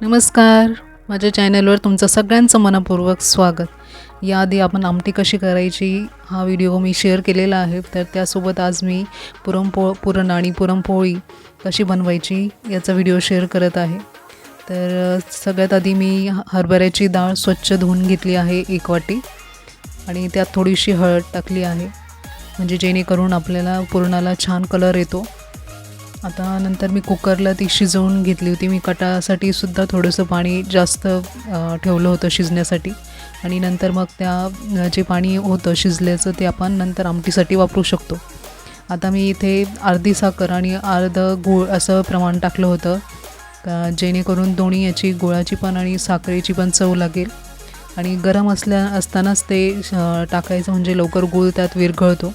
नमस्कार. माझ्या चॅनलवर तुमचं सगळ्यांचं मनपूर्वक स्वागत. याआधी आपण आमटी कशी करायची हा व्हिडिओ मी शेअर केलेला आहे. तर त्यासोबत आज मी पुरणपो पुरण आणि पुरणपोळी कशी बनवायची याचा व्हिडिओ शेअर करत आहे. तर सगळ्यात आधी मी ह- हरभऱ्याची डाळ स्वच्छ धुवून घेतली आहे एक वाटी आणि त्यात थोडीशी हळद टाकली आहे. म्हणजे जेणेकरून आपल्याला पुरणाला छान कलर येतो. आता नंतर मी कुकरला ती शिजवून घेतली होती. मी कटासाठी सुद्धा थोडंसं पाणी जास्त ठेवलं होतं शिजण्यासाठी. आणि नंतर मग त्या जे पाणी होतं शिजल्याचं ते आपण नंतर आमटीसाठी वापरू शकतो. आता मी इथे अर्धी साखर आणि अर्ध गूळ असं प्रमाण टाकलं होतं. का जेणेकरून दोन्ही याची गुळाची पण आणि साखरेची पण चव लागेल. आणि गरम असल्या असतानाच ते टाकायचं म्हणजे लवकर गूळ त्यात विरघळतो.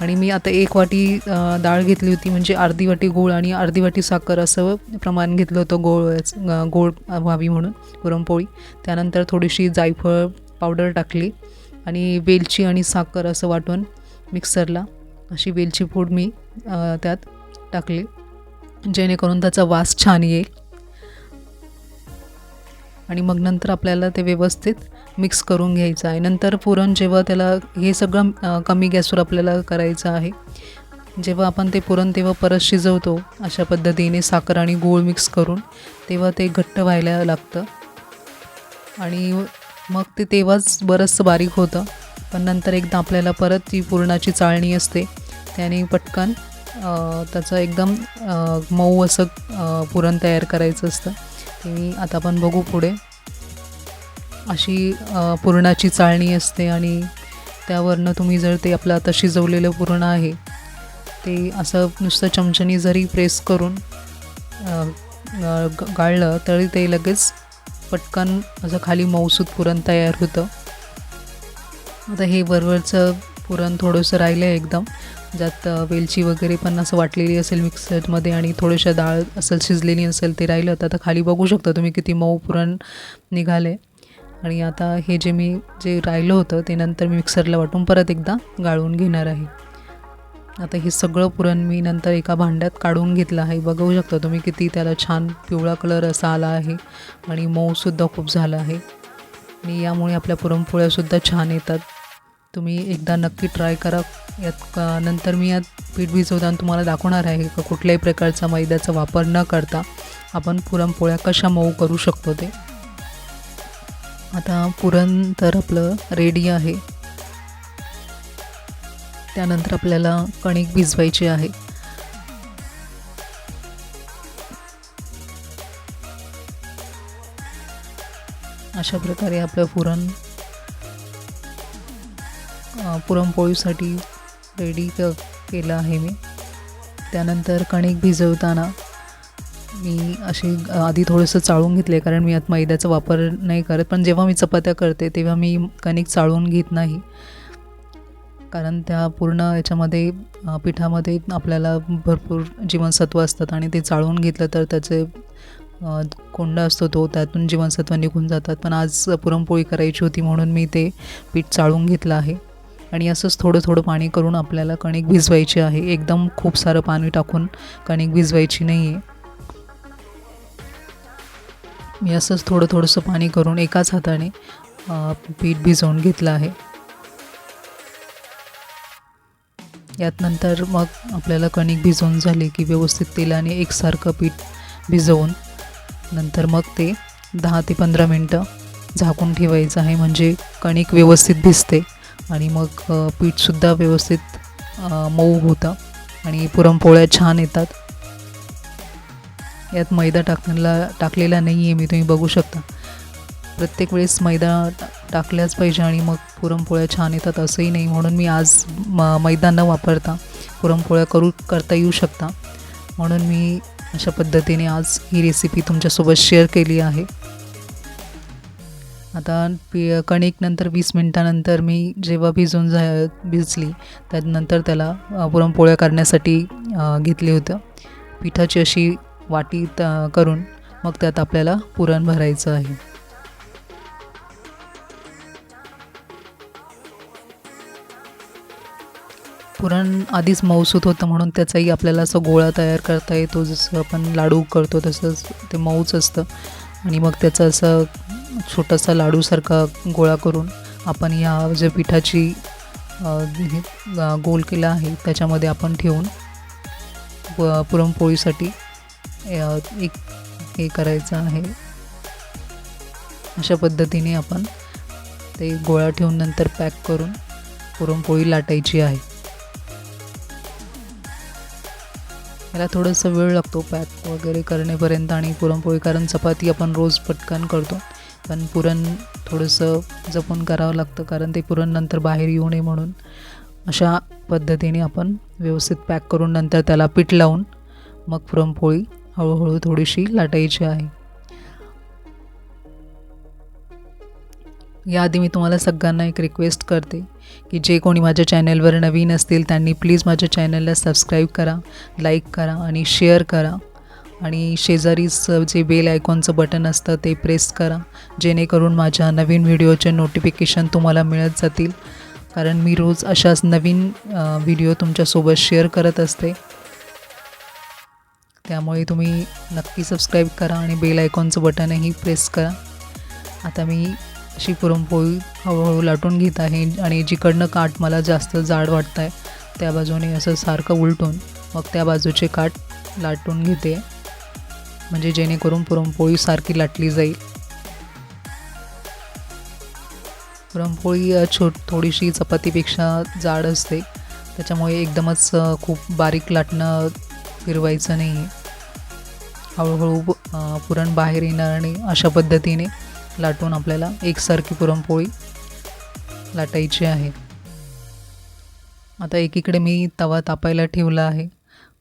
आणि मी आता एक वाटी डाळ घेतली होती म्हणजे अर्धी वाटी गूळ आणि अर्धी वाटी साखर असं प्रमाण घेतलं होतं गोळ गोळ गोड व्हावी म्हणून पुरणपोळी त्यानंतर थोडीशी जायफळ पावडर टाकली आणि वेलची आणि साखर असं वाटून मिक्सरला अशी वेलची पूड मी त्यात टाकली जेणेकरून त्याचा वास छान येईल. आणि मग नंतर आपल्याला ते व्यवस्थित मिक्स करून घ्यायचं आहे. नंतर पुरण जेव्हा त्याला हे सगळं कमी गॅसवर आपल्याला करायचं आहे जेव्हा आपण ते पुरण तेव्हा परत शिजवतो अशा पद्धतीने साखर आणि गूळ मिक्स करून तेव्हा ते घट्ट व्हायला लागतं. आणि मग ते तेव्हाच बरंचसं बारीक होतं. पण नंतर एकदा आपल्याला परत ती पुरणाची चाळणी असते त्याने पटकन त्याचं एकदम मऊ असं पुरण तयार करायचं असतं. ते मी आता आपण बघू पुढे. अशी पुरणाची चाळणी असते आणि त्यावरनं तुम्ही जर ते आपलं आता शिजवलेलं पुरण आहे ते असं नुसतं चमच्यानी जरी प्रेस करून ग- गाळलं तरी ते लगेच पटकन असं खाली मऊसूत पुरण तयार होतं. आता हे वरवरचं पुरण थोडंसं राहिलं आहे एकदम ज्यात वेलची वगैरे पण असं वाटलेली असेल मिक्सरमध्ये आणि थोडंसं डाळ असेल शिजलेली असेल ते राहिलं तर आता खाली बघू शकता तुम्ही किती मऊ पुरण निघाले आणि आता हे जे मी जे राहिलं होतं ते नंतर मी मिक्सरला वाटून परत एकदा गाळून घेणार आहे. आता हे सगळं पुरण मी नंतर एका भांड्यात काढून घेतलं आहे. बघू शकता तुम्ही किती त्याला छान पिवळा कलर असा आला आहे आणि मऊसुद्धा खूप झाला आहे. आणि यामुळे आपल्या पुरणपोळ्यासुद्धा छान येतात. तुम्ही एकदा नक्की ट्राय करा. यात का नंतर मी यात पीठ भिजवताना तुम्हाला दाखवणार आहे का कुठल्याही प्रकारचा मैद्याचा वापर न करता आपण पुरणपोळ्या कशा मऊ करू शकतो ते. आता पुरण तर आपलं रेडी आहे. त्यानंतर आपल्याला कणिक भिजवायची आहे. अशा प्रकारे आपलं पुरण पुरणपोळीसाठी रेडी क केलं आहे मी. त्यानंतर कणिक भिजवताना मी अशी आधी थोडंसं चाळून घेतले कारण मी आत मैद्याचा वापर नाही करत. पण जेव्हा मी चपात्या करते तेव्हा मी कणिक चाळून घेत नाही. कारण त्या पूर्ण याच्यामध्ये पिठामध्ये आपल्याला भरपूर जीवनसत्व असतात आणि ते चाळून घेतलं तर त्याचे कोंडा असतो तो त्यातून जीवनसत्व निघून जातात. पण आज पुरणपोळी करायची होती म्हणून मी ते पीठ चाळून घेतलं आहे. आणि असंच थोडं थोडं पाणी करून आपल्याला कणिक भिजवायची आहे. एकदम खूप सारं पाणी टाकून कणिक भिजवायची नाही आहे मी असंच थोडं थोडंसं पाणी करून एकाच हाताने पीठ भिजवून घेतलं आहे. यात नंतर मग आपल्याला कणिक भिजवून झाली की व्यवस्थित तेलाने एकसारखं पीठ भिजवून नंतर मग ते दहा ते पंधरा मिनटं झाकून ठेवायचं आहे. म्हणजे कणिक व्यवस्थित भिजते आणि मग पीठसुद्धा व्यवस्थित मऊ होतं आणि पुरणपोळ्या छान येतात. यात मैदा टाकलेला टाकलेला नाही आहे मी तुम्ही बघू शकता. प्रत्येक वेळेस मैदा टाकल्याच पाहिजे आणि मग पुरणपोळ्या छान येतात असंही नाही. म्हणून मी आज म मैदा न वापरता पुरणपोळ्या करू करता येऊ शकता. म्हणून मी अशा पद्धतीने आज ही रेसिपी तुमच्यासोबत शेअर केली आहे. आता पी कणिक नंतर वीस मिनटानंतर मी जेव्हा भिजून जा भिजली त्यानंतर त्याला पुरणपोळ्या करण्यासाठी घेतली होतं. पिठाची अशी वाटी त करून मग त्यात आपल्याला पुरण भरायचं आहे. पुरण आधीच मऊसूत होतं म्हणून त्याचाही आपल्याला असं गोळा तयार करता येतो जसं आपण लाडू करतो तसंच ते मऊच असतं. आणि मग त्याचा असं छोटासा लाडूसारखा गोळा करून आपण या जे पिठाची हे, गोल केला आहे त्याच्यामध्ये आपण ठेवून प- पुरणपोळीसाठी एक हे करायचं आहे. अशा पद्धतीने आपण ते गोळा ठेवून नंतर पॅक करून पुरणपोळी लाटायची आहे. याला थोडासा वेळ लागतो पॅक वगैरे करण्यापर्यंत आणि पुरणपोळी कारण चपाती आपण रोज पटकन करतो. पण पुरण थोडंसं जपून करावं लागतं कारण ते पुरण नंतर बाहेर येऊ नये म्हणून. अशा पद्धतीने आपण व्यवस्थित पॅक करून नंतर त्याला पीठ लावून मग पुरणपोळी हळूहळू थोडीशी लाटायची आहे. याआधी मी तुम्हाला सगळ्यांना एक रिक्वेस्ट करते की जे कोणी माझ्या चॅनलवर नवीन असतील त्यांनी प्लीज माझ्या चॅनलला सबस्क्राईब करा लाईक करा आणि शेअर करा. आणि शेजारीच जे बेल आयकॉनचं बटन असतं ते प्रेस करा जेणेकरून माझ्या नवीन व्हिडिओचे नोटिफिकेशन तुम्हाला मिळत जातील. कारण मी रोज अशाच नवीन व्हिडिओ तुमच्यासोबत शेअर करत असते. त्यामुळे तुम्ही नक्की सबस्क्राईब करा आणि बेल आयकॉनचं बटनही प्रेस करा. आता मी अशी पुरणपोळी हळूहळू लाटून घेत आहे आणि जिकडनं काठ मला जास्त जाड वाटत आहे त्या बाजूने असं सारखं उलटून मग त्या बाजूचे काठ लाटून घेते. म्हणजे जेणेकरून पुरणपोळी सारखी लाटली जाईल. पुरणपोळी छो छोट थोडीशी चपातीपेक्षा जाड असते. त्याच्यामुळे एकदमच खूप बारीक लाटणं फिरवायचं नाही आहे हळूहळू पुरण बाहेर येणार आणि अशा पद्धतीने लाटून आपल्याला एकसारखी पुरणपोळी लाटायची आहे. आता एकीकडे मी तवा तापायला ठेवला आहे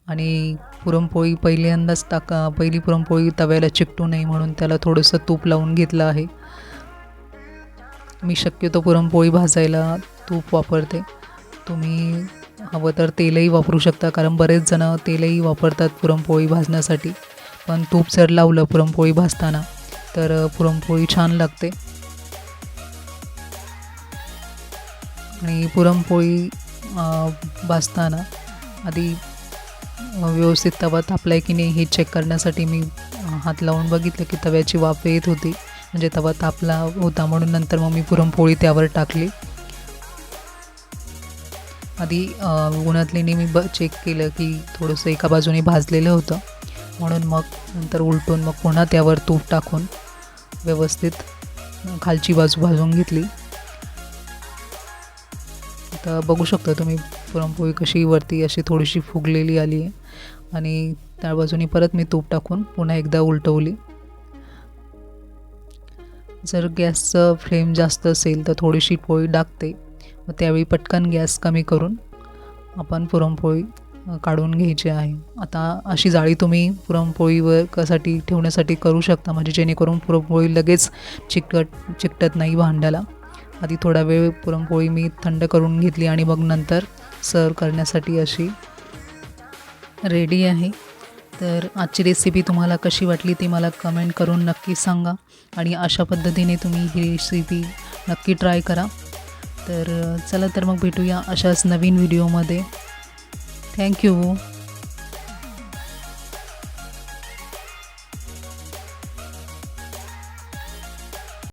आणि पुरणपोळी पहिल्यांदाच टाका पहिली पुरणपोळी तव्याला चिकटू नये म्हणून त्याला थोडंसं तूप लावून घेतलं आहे. मी शक्यतो पुरणपोळी भाजायला तूप वापरते. तुम्ही हवं तर तेलही वापरू शकता कारण बरेच जण तेलही वापरतात पुरणपोळी भाजण्यासाठी. पण तूप जर लावलं पुरणपोळी भाजताना तर पुरणपोळी छान लागते. आणि पुरणपोळी भाजताना आधी व्यवस्थित तवा तापलाय की नाही हे चेक करण्यासाठी मी हात लावून बघितलं की तव्याची वाफ येत होती. म्हणजे तवा तापला होता म्हणून नंतर मग मी पुरणपोळी त्यावर टाकली. आधी उन्हातले मी ब चेक केलं की थोडंसं एका बाजूने भाजलेलं होतं. म्हणून मग नंतर उलटून मग पुन्हा त्यावर तूप टाकून व्यवस्थित खालची बाजू भाजून घेतली. आता बघू शकता तुम्ही पुरणपोळी कशी वरती अशी थोडीशी फुगलेली आली आहे. आणि त्या बाजूनी परत मी तूप टाकून पुन्हा एकदा उलटवली. जर गॅसचं फ्लेम जास्त असेल तर थोडीशी पोळी टाकते मग त्यावेळी पटकन गॅस कमी करून आपण पुरणपोळी काढून घ्यायची आहे. आता अशी जाळी तुम्ही पुरणपोळीवर कसाठी ठेवण्यासाठी करू शकता म्हणजे जेणेकरून पुरणपोळी लगेच चिकट चिकटत नाही भांड्याला. आधी थोडा वेळ पुरणपोळी मी थंड करून घेतली आणि मग नंतर सर्व करण्यासाठी अशी रेडी आहे. तर आजची रेसिपी तुम्हाला कशी वाटली ती मला कमेंट करून नक्की सांगा आणि अशा पद्धतीने तुम्ही ही रेसिपी नक्की ट्राय करा. तर चला तर मग भेटूया अशाच नवीन व्हिडिओमध्ये. थँक्यू